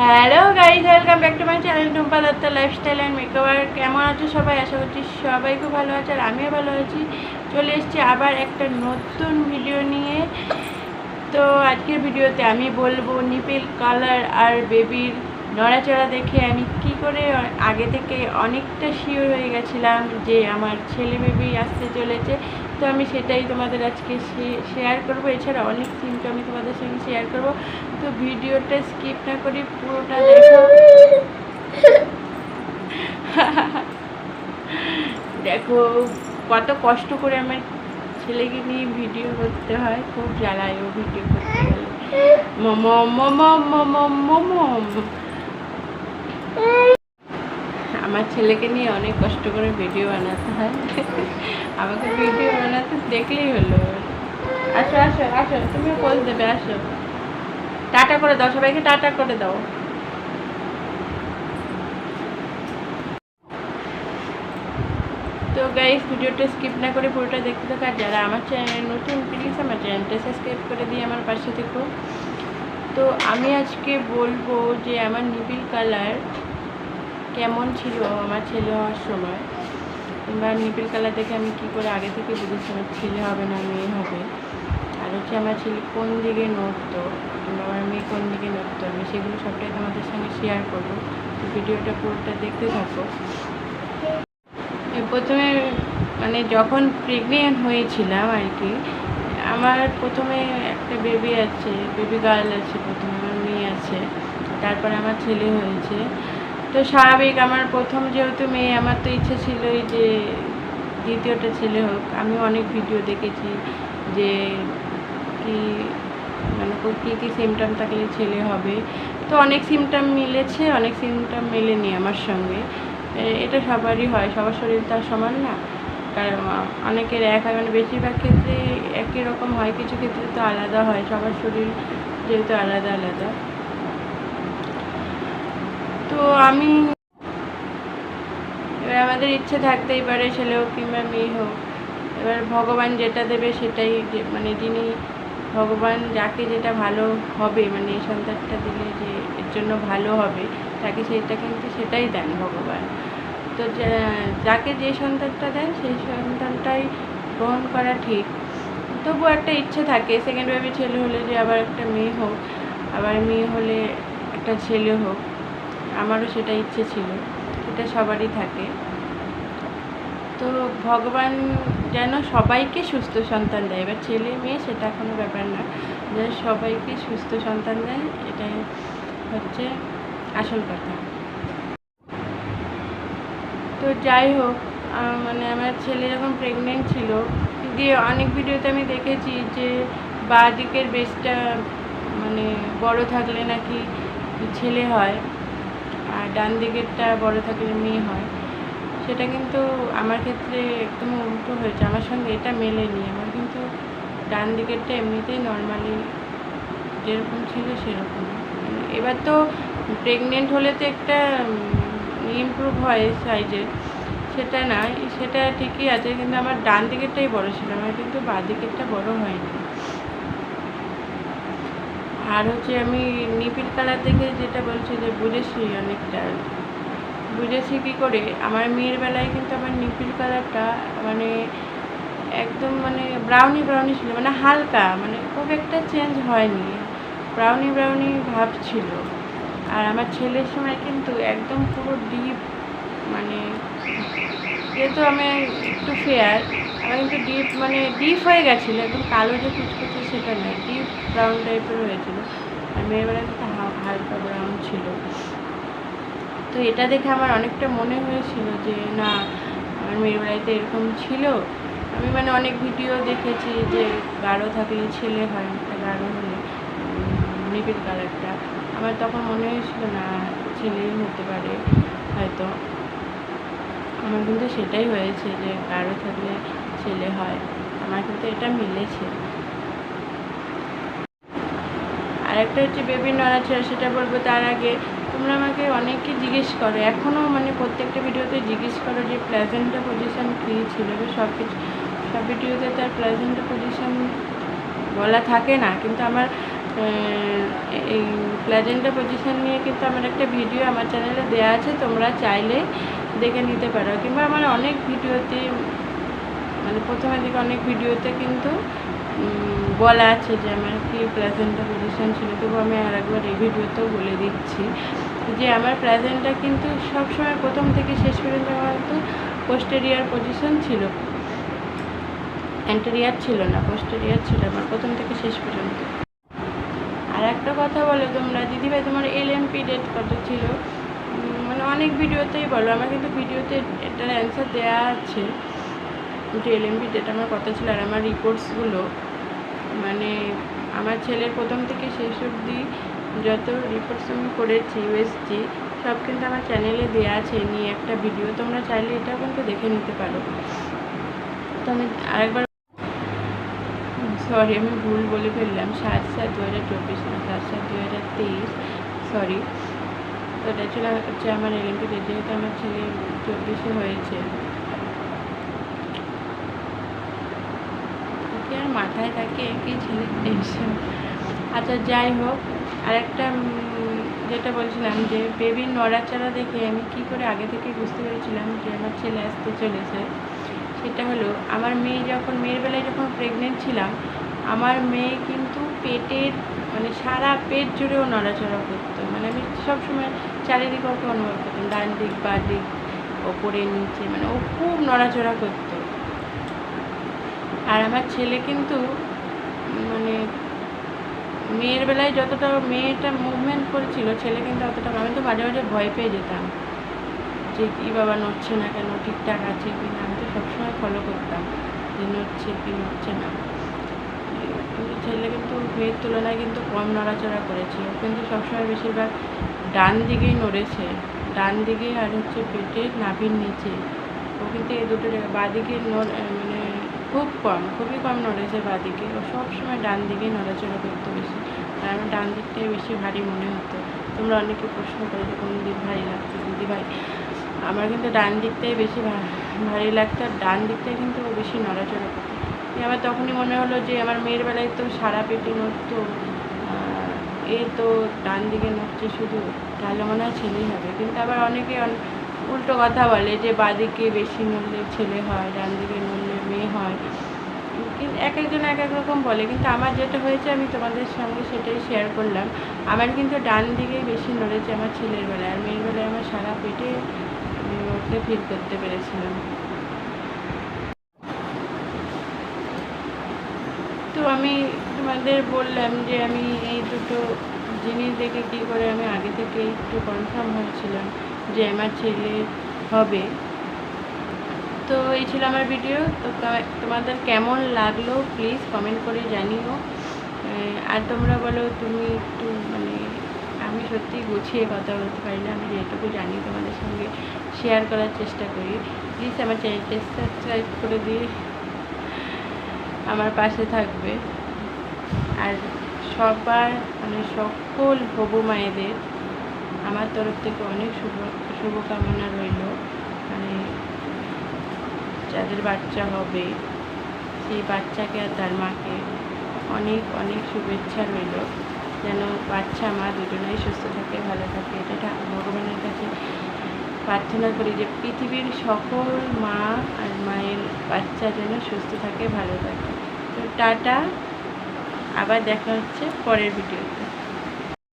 Hello guys welcome back to my channel Tumpa Datta lifestyle and makeover কেমন আছো সবাই? আশা করছি সবাই খুব ভালো আছে আর আমিও ভালো আছি। চলে এসেছি আবার একটা নতুন ভিডিও নিয়ে। তো আজকের ভিডিওতে আমি বলব নিপিল, কালার আর বেবির নড়াচড়া দেখে আমি কি করে আগে থেকে অনেকটা শিওর হয়ে গেছিলাম যে আমার ছেলে বেবি আসতে চলেছে। তো আমি সেটাই তোমাদের আজকে শেয়ার করব। এছাড়া অনেক সিমটম আমি তোমাদের সঙ্গে শেয়ার করব। তো ভিডিওটা স্কিপ না করে পুরোটা দেখো। দেখো, কত কষ্ট করে আমার ছেলেকে নিয়ে ভিডিও করতে হয়। খুব জ্বালায় ও ভিডিও করতে গেলে। মম মম মম মম। আমার ছেলেকে নিয়ে অনেক কষ্ট করে ভিডিও বানাতে হয়। আমাকে ভিডিও বানাতে দেখলেই হলো। আসো আসো আসো, তুমি বল দেবে, আসো। টাটা করে দাও, সবাইকে টাটা করে দাও। তো গাইস ভিডিওটা স্কিপ না করে পুরোটা দেখতে থাকো, আর যারা আমার চ্যানেলে নতুন প্লিজ আমার চ্যানেলটা সাবস্ক্রাইব করে দিয়ে আমার পাশে থেকো। তো আমি আজকে বলব যে, আমার নিবিল কালার কেমন ছিল আমার ছেলে হওয়ার সময়? কিংবা নিবিল কালার দেখে আমি কি করে আগে থেকে বুঝেছি আমার ছেলে হবে না, মেয়ে হবে? আর হচ্ছে আমার ছেলে কোন দিকে নড়তো? কিংবা আমার মেয়ে কোন দিকে নড়তো? আমি সেগুলো সবটাই তোমাদের সঙ্গে শেয়ার করব। ভিডিওটা পুরোটা দেখতে থাকো। প্রথমে মানে যখন প্রেগনেন্ট হয়েছিলাম আর কি, আমার প্রথমে একটা বেবি আছে বেবি গার্ল আছে প্রথমে, আমার মেয়ে আছে। তারপরে আমার ছেলে হয়েছে। তো স্বাভাবিক আমার প্রথম যেহেতু মেয়ে, আমার তো ইচ্ছে ছিলই যে দ্বিতীয়টা ছেলে হোক। আমি অনেক ভিডিও দেখেছি যে কি মানে কী কী সিমটম থাকলে ছেলে হবে। তো অনেক সিমটম মিলেছে, অনেক সিমটম মেলেনি আমার সঙ্গে। এটা সবারই হয়, সবার শরীর তো আর সমান না। কারণ অনেকের এক হয় মানে বেশিরভাগ ক্ষেত্রে একই রকম হয়, কিছু ক্ষেত্রে তো আলাদা হয়, সবার শরীর যেহেতু আলাদা আলাদা। আমি এবার আমাদের ইচ্ছে থাকতেই পারে ছেলে হোক কিংবা মেয়ে হোক। এবার ভগবান যেটা দেবে সেটাই মানে যিনি ভগবান যাকে যেটা ভালো হবে মানে এই সন্তানটা দিলে যে এর জন্য ভালো হবে, তাকে সেটা কিন্তু সেটাই দেন ভগবান। তো যাকে যে সন্তানটা দেন, সেই সন্তানটাই গ্রহণ করা ঠিক। তবুও একটা ইচ্ছে থাকে সেকেন্ড বেবি ছেলে হলে যে আবার একটা মেয়ে হোক, আবার মেয়ে হলে একটা ছেলে হোক। আমারও সেটা ইচ্ছে ছিল সেটা সবারই থাকে। তো ভগবান যেন সবাইকে সুস্থ সন্তান দেয়, এবার ছেলে মেয়ে সেটা কোনো ব্যাপার না। যে সবাইকে সুস্থ সন্তান দেয়, এটাই হচ্ছে আসল কথা। তো যাই হোক মানে আমার ছেলে যখন প্রেগনেন্ট ছিল দিয়ে অনেক ভিডিওতে আমি দেখেছি যে বাঁ দিকের বেসটা মানে বড় থাকলে নাকি ছেলে হয়। ডান দিকেরটা বড় থাকলে মেয়ে হয়। সেটা কিন্তু আমার ক্ষেত্রে একদম উল্টো হয়েছে। আমার সঙ্গে এটা মেলেনি। আমার কিন্তু ডান দিকেরটা এমনিতেই নর্মালি যেরকম ছিল সেরকম এবার তো প্রেগনেন্ট হলে তো একটা ইমপ্রুভ হয় সাইজের সেটা না, সেটা ঠিকই আছে, কিন্তু আমার ডান দিকেরটাই বড় ছিল। আমার কিন্তু বাঁ দিকেরটা বড় হয়নি। আর হচ্ছে আমি নিপিল কালার দেখে যেটা বলছি যে বুঝেছি অনেকটা। বুঝেছি কী করে? আমার মেয়ের বেলায় কিন্তু আমার নিপিল কালারটা মানে একদম মানে ব্রাউনি ব্রাউনি ছিল মানে হালকা মানে খুব একটা চেঞ্জ হয়নি। ব্রাউনি ব্রাউনি ভাব ছিল। আর আমার ছেলের সময় কিন্তু একদম পুরো ডিপ মানে যেহেতু আমি একটু ফেয়ার আমার কিন্তু ডিপ মানে ডিপ হয়ে গেছিল, একদম কালো যে কুচকুচে সেটা নয় ডিপ ব্রাউন টাইপের হয়েছিল। আর কিন্তু হা- হালকা ব্রাউন ছিল। তো এটা দেখে আমার অনেকটা মনে হয়েছিল যে, না, আমার মেয়ের বাড়িতে এরকম ছিল। আমি মানে অনেক ভিডিও দেখেছি যে, গাঢ় থাকলে ছেলে হয়, একটা গাঢ় হলে নিবিড় কালারটা। আমার তখন মনে হয়েছিল, না, ছেলেই হতে পারে। হয়তো। আমার কিন্তু সেটাই হয়েছে যে, গাঢ় থাকলে ছেলে হয়। আমার কিন্তু এটা মিলেছে। আর একটা হচ্ছে বেবি নড়াচড়া সেটা বলব তার আগে। তোমরা আমাকে অনেকে জিজ্ঞেস করো এখনও মানে প্রত্যেকটা ভিডিওতে জিজ্ঞেস করো যে প্লেজেন্টা পজিশন কী ছিল সব কিছু। সব ভিডিওতে তার প্লেজেন্টা পজিশন বলা থাকে না, কিন্তু আমার এই প্ল্যাজেন্টা পজিশান নিয়ে কিন্তু আমার একটা ভিডিও আমার চ্যানেলে দেওয়া আছে, তোমরা চাইলে দেখে নিতে পারো। কিংবা আমার অনেক ভিডিওতে মানে প্রথমের দিকে অনেক ভিডিওতে কিন্তু বলা আছে যে আমার কি প্লেজেন্টা পজিশন ছিল তবু আমি আর একবার এই ভিডিওতেও বলে দিচ্ছি যে আমার প্লেজেন্টটা কিন্তু সবসময় প্রথম থেকে শেষ পর্যন্ত আমার কিন্তু পোস্টেরিয়ার পজিশন ছিল। অ্যান্টেরিয়ার ছিল না পোস্টেরিয়ার ছিল আমার প্রথম থেকে শেষ পর্যন্ত। আর একটা কথা বলো তোমরা, দিদিভাই তোমার এলএমপি ডেট কত ছিল? মানে অনেক ভিডিওতেই বলো, আমার কিন্তু ভিডিওতে এটার অ্যান্সার দেওয়া আছে। যে এলএমপি ডেট আমার কত ছিল আর আমার রিপোর্টসগুলো মানে আমার ছেলের প্রথম থেকে শেষ অবধি যত রিপোর্টস আমি করেছি ইউএসজি সব কিন্তু আমার চ্যানেলে দেওয়া আছে, নিয়ে একটা ভিডিও তোমরা চাইলে এটাও কিন্তু দেখে নিতে পারো। তো আমি আরেকবার সরি আমি ভুল বলে ফেললাম, সাত সাত দু হাজার চব্বিশ না, সাত সাত দু হাজার তেইশ সরি তো এটা ছিল হচ্ছে আমার এলএমপি যেহেতু আমার ছেলে চব্বিশে হয়েছে কি আর মাথায় থাকে কি ছেলের টেনশন আচ্ছা যাই হোক, আরেকটা যেটা বলছিলাম যে বেবির নড়াচড়া দেখে আমি কি করে আগে থেকে বুঝতে পেরেছিলাম যে, আমার ছেলে আসতে চলেছে। সেটা হলো, আমার মেয়ে যখন, মেয়ের বেলায় যখন প্রেগনেন্ট ছিলাম, আমার মেয়ে কিন্তু পেটের মানে সারা পেট জুড়েও নড়াচড়া করতো। মানে আমি সবসময় চারিদিকে ওকে অনুভব করতাম, ডান দিক, বা দিক, ওপরে, নিচে মানে ও খুব নড়াচড়া করতো। আর আমার ছেলে কিন্তু মানে মেয়ের বেলায় যতটা মেয়েটা মুভমেন্ট করেছিল, ছেলে কিন্তু অতটা আমি তো মাঝে মাঝে ভয় পেয়ে যেতাম যে, কী বাবা নড়ছে না কেন, ঠিকঠাক আছে কি না? আমি তো সবসময় ফলো করতাম যে, নড়ছে কি নড়ছে না। কিন্তু ছেলে কিন্তু মেয়ের তুলনায় কিন্তু কম নড়াচড়া করেছে। কিন্তু সবসময় বেশিরভাগ ডান দিকেই নড়েছে। ডান দিকে আর হচ্ছে পেটের নাভির নিচে। ও কিন্তু এই দুটো জায়গা বাঁদিকে নড় মানে খুব কম, খুবই কম নড়েছে বাঁদিকে। ও সবসময় ডান দিকেই নড়াচড়া করতো বেশি। আর আমার ডান দিকটাই বেশি ভারী মনে হতো। তোমরা অনেকে প্রশ্ন করে যে কোন দিক ভারী লাগতো দিদি ভাই, আমার কিন্তু ডান দিকটাই বেশি ভারী লাগতো আর ডান দিকটাই কিন্তু ও বেশি নড়াচড়া করতো আমার তখনই মনে হলো যে আমার মেয়ের বেলায় তো সারা পেটে নড়তো এ তো ডান দিকে নড়ছে, শুধু তাহলে মনে হয় ছেলেই হবে। কিন্তু আবার অনেকে অন- উল্টো কথা বলে যে বাঁদিকে বেশি নড়লে ছেলে হয়, ডান দিকে নড়লে মেয়ে হয়। কিন্তু এক একজন এক এক রকম বলে। কিন্তু আমার যেটা হয়েছে, আমি তোমাদের সঙ্গে সেটাই শেয়ার করলাম। আমার কিন্তু ডান দিকেই বেশি নড়েছে আমার ছেলের বেলায়। আর মেয়ের বেলায় আমার সারা পেটে ওকে ফিল করতে পেরেছিলাম। তো আমি তোমাদের বললাম যে আমি এই দুটো জিনিস দেখে কী করে আমি আগে থেকে একটু কনফার্ম হয়েছিলাম যে আমার ছেলে হবে। তো এই ছিল আমার ভিডিও তো তোমাদের কেমন লাগল প্লিজ কমেন্ট করে জানিও। আর তোমরা বলো, তুমি একটু মানে আমি সত্যি গুছিয়ে কথা বলতে পারি না, আমি যেটুকু জানি তোমাদের সঙ্গে শেয়ার করার চেষ্টা করি। প্লিজ আমার চ্যানেলটা সাবস্ক্রাইব করে দিয়ে আমার পাশে থাকবে। আর সবার মানে সকল হবু মায়েদের, আমার তরফ থেকে অনেক শুভ, শুভকামনা রইল। যাদের বাচ্চা হবে, সেই বাচ্চাকে আর তার মাকে অনেক অনেক শুভেচ্ছা রইল। যেন বাচ্চা, মা দুজনেই সুস্থ থাকে, ভালো থাকে। এটা ভগবানের কাছে প্রার্থনা করি যে পৃথিবীর সকল মা আর মায়ের বাচ্চা যেন সুস্থ থাকে, ভালো থাকে। তো টাটা, আবার দেখা হচ্ছে পরের ভিডিও